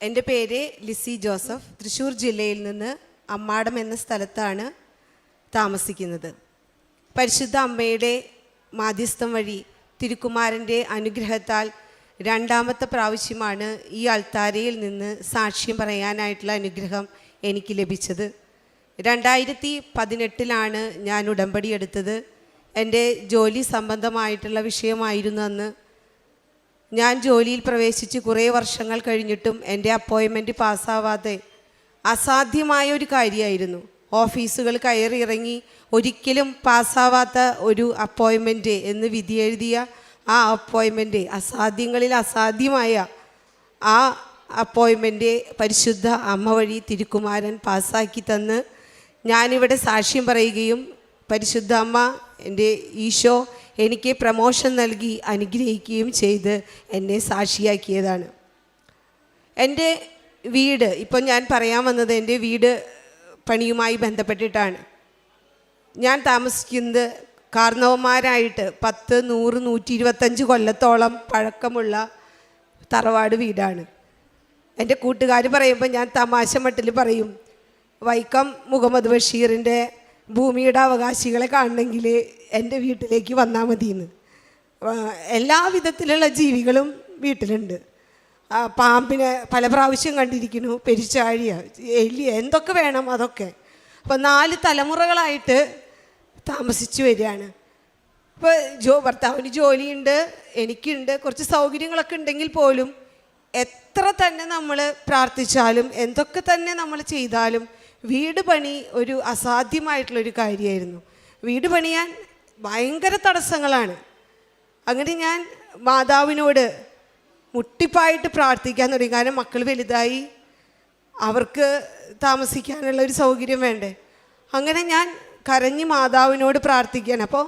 എന്റെ പേര് ലിസി ജോസഫ്. തൃശ്ശൂർ ജില്ലയിൽ നിന്ന് അമ്മാടം എന്ന സ്ഥലത്താണ് താമസിക്കുന്നത്. പരിശുദ്ധ അമ്മയുടെ മാധ്യസ്ഥം വഴി തിരുക്കുമാരന്റെ അനുഗ്രഹത്താൽ രണ്ടാമത്തെ പ്രാവശ്യമാണ് ഈ അൾത്താരയിൽ നിന്ന് സാക്ഷ്യം പറയാനായിട്ടുള്ള അനുഗ്രഹം എനിക്ക് ലഭിച്ചത്. രണ്ടായിരത്തി പതിനെട്ടിലാണ് ഞാൻ ഉടമ്പടി എടുത്തത്. എന്റെ ജോലി സംബന്ധമായിട്ടുള്ള വിഷയമായിരുന്നു അന്ന്. ഞാൻ ജോലിയിൽ പ്രവേശിച്ച് കുറേ വർഷങ്ങൾ കഴിഞ്ഞിട്ടും എന്റെ അപ്പോയിൻമെന്റ് പാസ്സാവാതെ അസാധ്യമായ ഒരു കാര്യമായിരുന്നു. ഓഫീസുകൾ കയറി ഇറങ്ങി ഒരിക്കലും പാസ്സാവാത്ത ഒരു അപ്പോയിൻമെന്റ് എന്ന് വിധി എഴുതിയ ആ അപ്പോയിൻമെന്റ് അസാധ്യങ്ങളിൽ അസാധ്യമായ ആ അപ്പോയിൻമെന്റ് പരിശുദ്ധ അമ്മ വഴി തിരുക്കുമാരൻ പാസ്സാക്കി തന്ന് ഞാനിവിടെ സാക്ഷ്യം പറയുകയും പരിശുദ്ധ അമ്മ എന്റെ ഈശോ എനിക്ക് പ്രമോഷൻ നൽകി അനുഗ്രഹിക്കുകയും ചെയ്ത് എന്നെ സാക്ഷിയാക്കിയതാണ്. എന്റെ വീട് ഇപ്പം ഞാൻ പറയാൻ വന്നത് എന്റെ വീട് പണിയുമായി ബന്ധപ്പെട്ടിട്ടാണ്. ഞാൻ താമസിക്കുന്നത് കാർണവന്മാരായിട്ട് പത്ത് നൂറ് നൂറ്റി ഇരുപത്തഞ്ച് കൊല്ലത്തോളം പഴക്കമുള്ള തറവാട് വീടാണ്. എന്റെ കൂട്ടുകാർ പറയുമ്പോൾ ഞാൻ തമാശ മട്ടിൽ പറയും വൈക്കം മുഹമ്മദ് ബഷീറിന്റെ ഭൂമിയുടെ അവകാശികളെ കാണണമെങ്കിൽ എന്റെ വീട്ടിലേക്ക് വന്നാൽ മതിയെന്ന്. എല്ലാ വിധത്തിലുള്ള ജീവികളും വീട്ടിലുണ്ട്. പാമ്പിനെ പല പ്രാവശ്യം കണ്ടിരിക്കുന്നു പെരിച്ചാഴിയ എലി എന്തൊക്കെ വേണം അതൊക്കെ. അപ്പോൾ നാല് തലമുറകളായിട്ട് താമസിച്ചു വരികയാണ്. ഇപ്പോൾ ജോ ഭർത്താവിന് ജോലിയുണ്ട് എനിക്കുണ്ട് കുറച്ച് സൗകര്യങ്ങളൊക്കെ ഉണ്ടെങ്കിൽ പോലും എത്ര തന്നെ നമ്മൾ പ്രാർത്ഥിച്ചാലും എന്തൊക്കെ തന്നെ നമ്മൾ ചെയ്താലും വീട് പണി ഒരു അസാധ്യമായിട്ടുള്ളൊരു കാര്യമായിരുന്നു വീട് പണിയാൻ ഭയങ്കര തടസ്സങ്ങളാണ്. അങ്ങനെ ഞാൻ മാതാവിനോട് മുട്ടിപ്പായിട്ട് പ്രാർത്ഥിക്കാൻ തുടങ്ങി. കാരണം മക്കൾ വലുതായി അവർക്ക് താമസിക്കാനുള്ള ഒരു സൗകര്യം വേണ്ടേ. അങ്ങനെ ഞാൻ കരഞ്ഞ് മാതാവിനോട് പ്രാർത്ഥിക്കാൻ അപ്പോൾ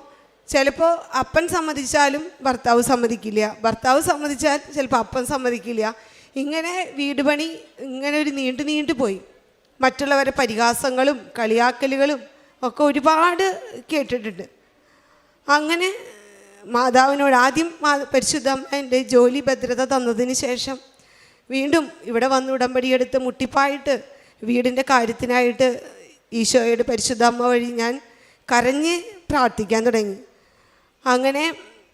ചിലപ്പോൾ അപ്പൻ സമ്മതിച്ചാലും ഭർത്താവ് സമ്മതിക്കില്ല. ഭർത്താവ് സമ്മതിച്ചാൽ ചിലപ്പോൾ അപ്പൻ സമ്മതിക്കില്ല. ഇങ്ങനെ വീട് പണി ഇങ്ങനെ ഒരു നീണ്ടു നീണ്ടു പോയി. മറ്റുള്ളവരെ പരിഹാസങ്ങളും കളിയാക്കലുകളും ഒക്കെ ഒരുപാട് കേട്ടിട്ടുണ്ട്. അങ്ങനെ മാതാവിനോട് ആദ്യം മാ പരിശുദ്ധ എന്റെ ജോലി ഭദ്രത തന്നതിന് ശേഷം വീണ്ടും ഇവിടെ വന്ന് ഉടമ്പടിയെടുത്ത് മുട്ടിപ്പായിട്ട് വീടിന്റെ കാര്യത്തിനായിട്ട് ഈശോയുടെ പരിശുദ്ധ അമ്മ വഴി ഞാൻ കരഞ്ഞ് പ്രാർത്ഥിക്കാൻ തുടങ്ങി. അങ്ങനെ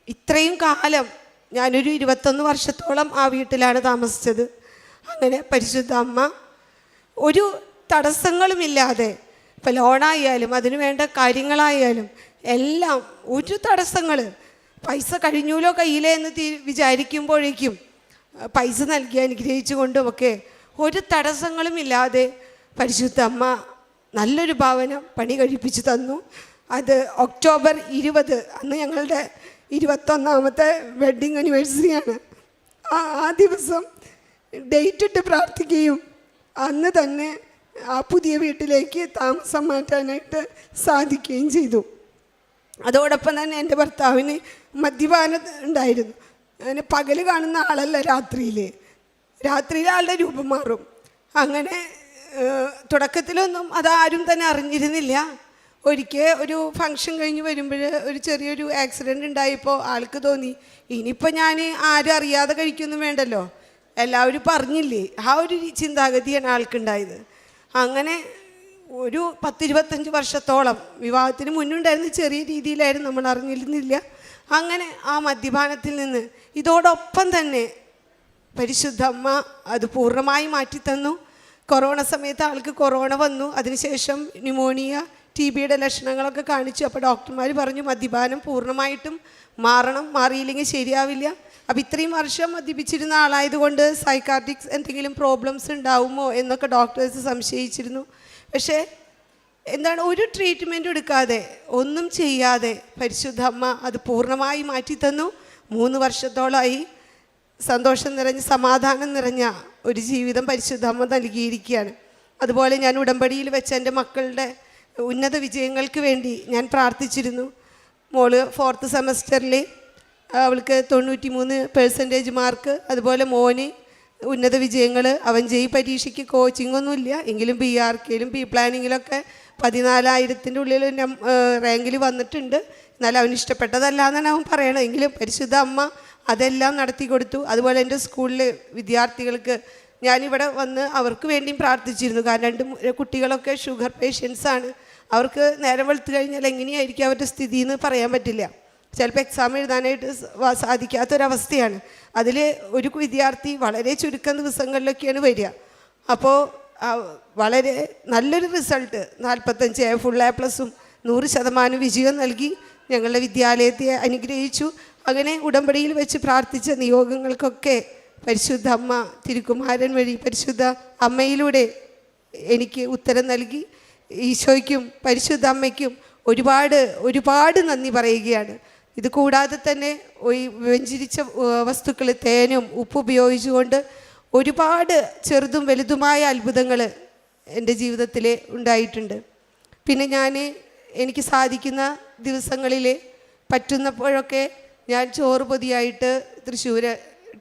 ഇത്രയും കാലം ഞാനൊരു ഇരുപത്തൊന്ന് വർഷത്തോളം ആ വീട്ടിലാണ് താമസിച്ചത്. അങ്ങനെ പരിശുദ്ധ അമ്മ ഒരു തടസ്സങ്ങളുമില്ലാതെ. ഇപ്പം ലോണായാലും അതിന് വേണ്ട കാര്യങ്ങളായാലും എല്ലാം ഒരു തടസ്സങ്ങൾ പൈസ കഴിഞ്ഞൂലോ കയ്യിലേ എന്ന് തീ വിചാരിക്കുമ്പോഴേക്കും പൈസ നൽകി അനുഗ്രഹിച്ചുകൊണ്ടുമൊക്കെ ഒരു തടസ്സങ്ങളും ഇല്ലാതെ പരിശുദ്ധ അമ്മ നല്ലൊരു ഭവനം പണി കഴിപ്പിച്ചു തന്നു. അത് ഒക്ടോബർ ഇരുപത് അന്ന് ഞങ്ങളുടെ ഇരുപത്തൊന്നാമത്തെ വെഡ്ഡിങ് ആനിവേഴ്സറിയാണ് ആ ആ ദിവസം ഡേറ്റ് ഇട്ട് പ്രാർത്ഥിക്കുകയും അന്ന് തന്നെ ആ പുതിയ വീട്ടിലേക്ക് താമസം മാറ്റാനായിട്ട് സാധിക്കുകയും ചെയ്തു. അതോടൊപ്പം തന്നെ എന്റെ ഭർത്താവിന് മദ്യപാനം ഉണ്ടായിരുന്നു. അങ്ങനെ പകൽ കാണുന്ന ആളല്ല രാത്രിയിൽ രാത്രിയിൽ ആളുടെ രൂപം മാറും. അങ്ങനെ തുടക്കത്തിലൊന്നും അതാരും തന്നെ അറിഞ്ഞിരുന്നില്ല. ഒരിക്കൽ ഒരു ഫങ്ഷൻ കഴിഞ്ഞ് വരുമ്പോൾ ഒരു ചെറിയൊരു ആക്സിഡന്റ് ഉണ്ടായപ്പോൾ ആൾക്ക് തോന്നി ഇനിയിപ്പോൾ ഞാൻ ആരും അറിയാതെ കഴിക്കൊന്നും വേണ്ടല്ലോ. എല്ലാവരും പറഞ്ഞില്ലേ? ആ ഒരു ചിന്താഗതിയാണ് ആൾക്കുണ്ടായത് അങ്ങനെ ഒരു പത്തിരുപത്തഞ്ച് വർഷത്തോളം വിവാഹത്തിന് മുന്നുണ്ടായിരുന്ന ചെറിയ രീതിയിലായിരുന്നു നമ്മൾ അറിഞ്ഞിരുന്നില്ല. അങ്ങനെ ആ മദ്യപാനത്തിൽ നിന്ന് ഇതോടൊപ്പം തന്നെ പരിശുദ്ധ അമ്മ അത് പൂർണമായി മാറ്റിത്തന്നു. കൊറോണ സമയത്ത് ആൾക്ക് കൊറോണ വന്നു. അതിനുശേഷം ന്യൂമോണിയ ടി ബിയുടെ ലക്ഷണങ്ങളൊക്കെ കാണിച്ചു. അപ്പോൾ ഡോക്ടർമാർ പറഞ്ഞു മദ്യപാനം പൂർണമായിട്ടും മാറണം മാറിയില്ലെങ്കിൽ ശരിയാവില്ല. അപ്പോൾ ഇത്രയും വർഷം മദ്യപിച്ചിരുന്ന ആളായതുകൊണ്ട് സൈക്കാട്രിക്സ് എന്തെങ്കിലും പ്രോബ്ലംസ് ഉണ്ടാവുമോ എന്നൊക്കെ ഡോക്ടേഴ്സ് സംശയിച്ചിരുന്നു. പക്ഷേ എന്താണ് ഒരു ട്രീറ്റ്മെന്റും എടുക്കാതെ ഒന്നും ചെയ്യാതെ പരിശുദ്ധ അമ്മ അത് പൂർണമായി മാറ്റിത്തന്നു. മൂന്ന് വർഷത്തോളമായി സന്തോഷം നിറഞ്ഞ സമാധാനം നിറഞ്ഞ ഒരു ജീവിതം പരിശുദ്ധ അമ്മ നൽകിയിരിക്കുകയാണ്. അതുപോലെ ഞാൻ ഉടമ്പടിയിൽ വെച്ച എന്റെ മക്കളുടെ ഉന്നത വിജയങ്ങൾക്ക് വേണ്ടി ഞാൻ പ്രാർത്ഥിച്ചിരുന്നു. മോൾ ഫോർത്ത് സെമസ്റ്ററിൽ അവൾക്ക് തൊണ്ണൂറ്റി മൂന്ന് പെർസെന്റേജ് മാർക്ക് അതുപോലെ മോന് ഉന്നത വിജയങ്ങൾ അവൻ ജെയ് പരീക്ഷയ്ക്ക് കോച്ചിങ്ങൊന്നുമില്ല എങ്കിലും ബി ആർ കെയിലും ബി പ്ലാനിങ്ങിലൊക്കെ പതിനാലായിരത്തിന്റെ ഉള്ളിൽ റാങ്കിൽ വന്നിട്ടുണ്ട്. എന്നാലും അവൻ ഇഷ്ടപ്പെട്ടതല്ല എന്നാണ് അവൻ പറയണത്. എങ്കിലും പരിശുദ്ധ അമ്മ അതെല്ലാം നടത്തി കൊടുത്തു. അതുപോലെ എന്റെ സ്കൂളിലെ വിദ്യാർത്ഥികൾക്ക് ഞാനിവിടെ വന്ന് അവർക്ക് വേണ്ടിയും പ്രാർത്ഥിച്ചിരുന്നു. കാരണം രണ്ട് കുട്ടികളൊക്കെ ഷുഗർ പേഷ്യൻസാണ് അവർക്ക് നേരം വെളുത്തു കഴിഞ്ഞാൽ എങ്ങനെയായിരിക്കും അവരുടെ സ്ഥിതി എന്ന് പറയാൻ പറ്റില്ല. ചിലപ്പോൾ എക്സാം എഴുതാനായിട്ട് സാധിക്കാത്തൊരവസ്ഥയാണ്. അതിൽ ഒരു വിദ്യാർത്ഥി വളരെ ചുരുക്കം ദിവസങ്ങളിലൊക്കെയാണ് വരിക. അപ്പോൾ വളരെ നല്ലൊരു റിസൾട്ട് നാൽപ്പത്തഞ്ച് ഫുൾ എ പ്ലസും നൂറ് ശതമാനം വിജയം നൽകി ഞങ്ങളുടെ വിദ്യാലയത്തെ അനുഗ്രഹിച്ചു. അങ്ങനെ ഉടമ്പടിയിൽ വെച്ച് പ്രാർത്ഥിച്ച നിയോഗങ്ങൾക്കൊക്കെ പരിശുദ്ധ അമ്മ തിരുക്കുമാരൻ വഴി പരിശുദ്ധ അമ്മയിലൂടെ എനിക്ക് ഉത്തരം നൽകി. ഈശോയ്ക്കും പരിശുദ്ധ അമ്മയ്ക്കും ഒരുപാട് ഒരുപാട് നന്ദി പറയുകയാണ്. ഇത് കൂടാതെ തന്നെ ഈ വ്യഞ്ചരിച്ച വസ്തുക്കൾ തേനും ഉപ്പ് ഉപയോഗിച്ചുകൊണ്ട് ഒരുപാട് ചെറുതും വലുതുമായ അത്ഭുതങ്ങൾ എന്റെ ജീവിതത്തിൽ ഉണ്ടായിട്ടുണ്ട്. പിന്നെ ഞാൻ എനിക്ക് സാധിക്കുന്ന ദിവസങ്ങളിൽ പറ്റുന്നപ്പോഴൊക്കെ ഞാൻ ചോറ് പൊതിയായിട്ട് തൃശ്ശൂർ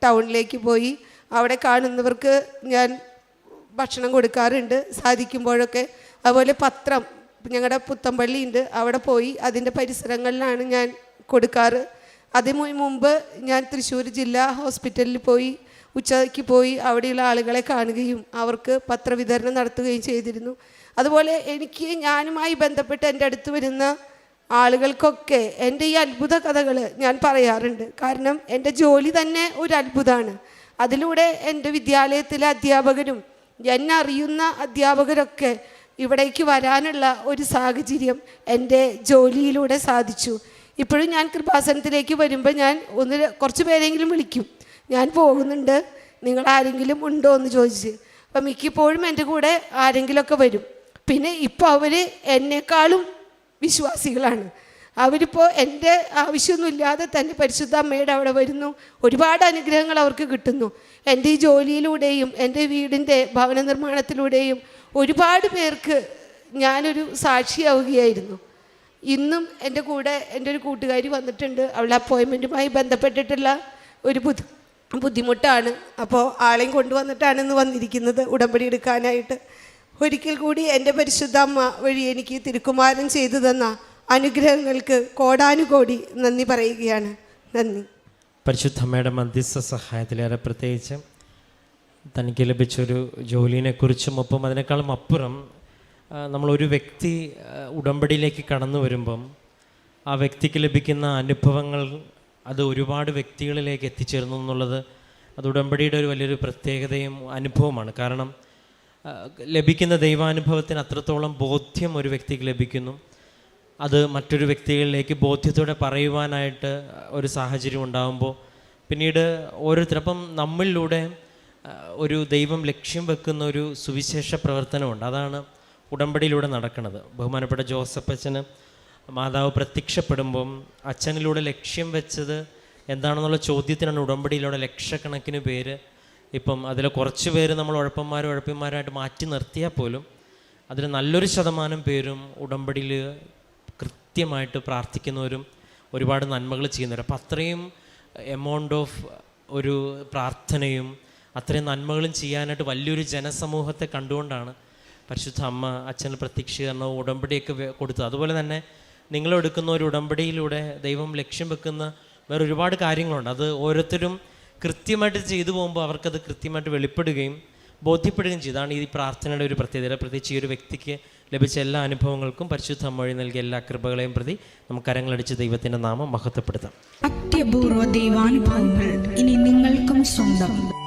ടൗണിലേക്ക് പോയി. അവിടെ കാണുന്നവർക്ക് ഞാൻ ഭക്ഷണം കൊടുക്കാറുണ്ട്. സാധിക്കുമ്പോഴൊക്കെ അതുപോലെ പത്രം ഞങ്ങളുടെ പുത്തമ്പള്ളി ഉണ്ട് അവിടെ പോയി അതിന്റെ പരിസരങ്ങളിലാണ് ഞാൻ കൊടുക്കാറ്. അതിനു മുമ്പ് ഞാൻ തൃശ്ശൂർ ജില്ലാ ഹോസ്പിറ്റലിൽ പോയി ഉച്ചയ്ക്ക് പോയി അവിടെയുള്ള ആളുകളെ കാണുകയും അവർക്ക് പത്രവിതരണം നടത്തുകയും ചെയ്തിരുന്നു. അതുപോലെ എനിക്ക് ഞാനുമായി ബന്ധപ്പെട്ട് എന്റെ അടുത്ത് വരുന്ന ആളുകൾക്കൊക്കെ എന്റെ ഈ അത്ഭുത കഥകൾ ഞാൻ പറയാറുണ്ട്. കാരണം എന്റെ ജോലി തന്നെ ഒരു അത്ഭുതമാണ് അതിലൂടെ എന്റെ വിദ്യാലയത്തിലെ അധ്യാപകരും എന്നെ അറിയുന്ന അധ്യാപകരൊക്കെ ഇവിടേക്ക് വരാനുള്ള ഒരു സാഹചര്യം എന്റെ ജോലിയിലൂടെ സാധിച്ചു. ഇപ്പോഴും ഞാൻ കൃപാസനത്തിലേക്ക് വരുമ്പോൾ ഞാൻ ഒന്ന് കുറച്ച് പേരെങ്കിലും വിളിക്കും. ഞാൻ പോകുന്നുണ്ട്. നിങ്ങൾ ആരെങ്കിലും ഉണ്ടോ എന്ന് ചോദിച്ച്. അപ്പം മിക്കപ്പോഴും എന്റെ കൂടെ ആരെങ്കിലുമൊക്കെ വരും. പിന്നെ ഇപ്പോൾ അവർ എന്നെക്കാളും വിശ്വാസികളാണ്. അവരിപ്പോൾ എന്റെ ആവശ്യമൊന്നുമില്ലാതെ തന്നെ പരിശുദ്ധ അമ്മയുടെ അവിടെ വരുന്നു. ഒരുപാട് അനുഗ്രഹങ്ങൾ അവർക്ക് കിട്ടുന്നു. എന്റെ ഈ ജോലിയിലൂടെയും എന്റെ വീടിന്റെ ഭവന നിർമ്മാണത്തിലൂടെയും ഒരുപാട് പേർക്ക് ഞാനൊരു സാക്ഷിയാവുകയായിരുന്നു. ഇന്നും എന്റെ കൂടെ എന്റെ ഒരു കൂട്ടുകാരി വന്നിട്ടുണ്ട്. അവൾ അപ്പോയിൻമെന്റുമായി ബന്ധപ്പെട്ടിട്ടുള്ള ഒരു ബുദ്ധി ബുദ്ധിമുട്ടാണ്. അപ്പോൾ ആളെയും കൊണ്ടുവന്നിട്ടാണ് ഇന്ന് വന്നിരിക്കുന്നത് ഉടമ്പടി എടുക്കാനായിട്ട്. ഒരിക്കൽ കൂടി എന്റെ പരിശുദ്ധ അമ്മ വഴി എനിക്ക് തിരുക്കുമാരൻ ചെയ്തു തന്ന അനുഗ്രഹങ്ങൾക്ക് കോടാനുകോടി നന്ദി പറയുകയാണ്. നന്ദി. പരിശുദ്ധമ്മയുടെ മധ്യസ്ഥ സഹായത്തിലേറെ പ്രത്യേകിച്ച് തനിക്ക് ലഭിച്ചൊരു ജോലിയെക്കുറിച്ചും ഒപ്പം അതിനേക്കാളും അപ്പുറം നമ്മളൊരു വ്യക്തി ഉടമ്പടിയിലേക്ക് കടന്നു വരുമ്പം ആ വ്യക്തിക്ക് ലഭിക്കുന്ന അനുഭവങ്ങൾ അത് ഒരുപാട് വ്യക്തികളിലേക്ക് എത്തിച്ചേർന്നു എന്നുള്ളത് അത് ഉടമ്പടിയുടെ ഒരു വലിയൊരു പ്രത്യേകതയും അനുഭവമാണ്. കാരണം ലഭിക്കുന്ന ദൈവാനുഭവത്തിന് അത്രത്തോളം ബോധ്യം ഒരു വ്യക്തിക്ക് ലഭിക്കുന്നു. അത് മറ്റൊരു വ്യക്തികളിലേക്ക് ബോധ്യത്തോടെ പറയുവാനായിട്ട് ഒരു സാഹചര്യം ഉണ്ടാകുമ്പോൾ പിന്നീട് ഓരോരുത്തരപ്പം നമ്മളിലൂടെ ഒരു ദൈവം ലക്ഷ്യം വെക്കുന്ന ഒരു സുവിശേഷ പ്രവർത്തനമുണ്ട്. അതാണ് ഉടമ്പടിയിലൂടെ നടക്കുന്നത്. ബഹുമാനപ്പെട്ട ജോസഫ് അച്ഛന് മാതാവ് പ്രത്യക്ഷപ്പെടുമ്പം അച്ഛനിലൂടെ ലക്ഷ്യം വെച്ചത് എന്താണെന്നുള്ള ചോദ്യത്തിനാണ് ഉടമ്പടിയിലൂടെ ലക്ഷക്കണക്കിന് പേര് ഇപ്പം അതിൽ കുറച്ച് പേര് നമ്മൾ ഉഴപ്പന്മാരും ഉഴപ്പന്മാരായിട്ട് മാറ്റി നിർത്തിയാൽ പോലും അതിൽ നല്ലൊരു ശതമാനം പേരും ഉടമ്പടിയിൽ കൃത്യമായിട്ട് പ്രാർത്ഥിക്കുന്നവരും ഒരുപാട് നന്മകൾ ചെയ്യുന്നവരും. അപ്പം അത്രയും എമൗണ്ട് ഓഫ് ഒരു പ്രാർത്ഥനയും അത്രയും നന്മകളും ചെയ്യാനായിട്ട് വലിയൊരു ജനസമൂഹത്തെ കണ്ടുകൊണ്ടാണ് പരിശുദ്ധ അമ്മ അച്ഛന് പ്രത്യക്ഷീകരണവും ഉടമ്പടിയൊക്കെ കൊടുത്തു. അതുപോലെ തന്നെ നിങ്ങളെടുക്കുന്ന ഒരു ഉടമ്പടിയിലൂടെ ദൈവം ലക്ഷ്യം വെക്കുന്ന വേറെ ഒരുപാട് കാര്യങ്ങളുണ്ട്. അത് ഓരോരുത്തരും കൃത്യമായിട്ട് ചെയ്തു പോകുമ്പോൾ അവർക്കത് കൃത്യമായിട്ട് വെളിപ്പെടുകയും ബോധ്യപ്പെടുകയും ചെയ്താണ് ഈ പ്രാർത്ഥനയുടെ ഒരു പ്രത്യേകത. പ്രത്യേകിച്ച് ഈ ഒരു വ്യക്തിക്ക് ലഭിച്ച എല്ലാ അനുഭവങ്ങൾക്കും പരിശുദ്ധ വഴി നൽകിയ എല്ലാ കൃപകളെയും പ്രതി നമുക്ക് കരങ്ങളടിച്ച് ദൈവത്തിന്റെ നാമം മഹത്വപ്പെടുത്താം. അത്യപൂർവ ദൈവാനുഭവങ്ങൾ ഇനി നിങ്ങൾക്കും സ്വന്തം.